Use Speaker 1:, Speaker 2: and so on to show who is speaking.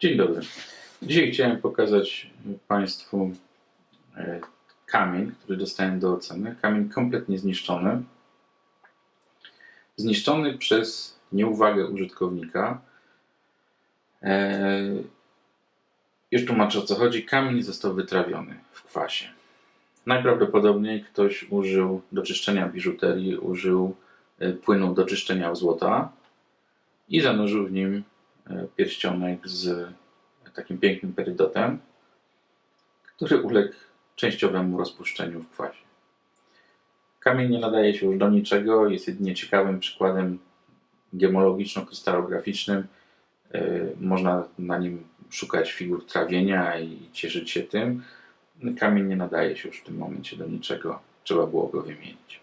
Speaker 1: Dzień dobry. Dzisiaj chciałem pokazać Państwu e, kamień, który dostałem do oceny. Kamień kompletnie zniszczony. Zniszczony przez nieuwagę użytkownika. E, Już tłumaczę o co chodzi. Kamień został wytrawiony w kwasie. Najprawdopodobniej ktoś użył do czyszczenia biżuterii, użył e, płynu do czyszczenia złota i zanurzył w nim pierścionek z takim pięknym perydotem, który uległ częściowemu rozpuszczeniu w kwasie. Kamień nie nadaje się już do niczego, jest jedynie ciekawym przykładem gemologiczno-krystalograficznym. E, Można na nim szukać figur trawienia i cieszyć się tym. Kamień nie nadaje się już w tym momencie do niczego, trzeba było go wymienić.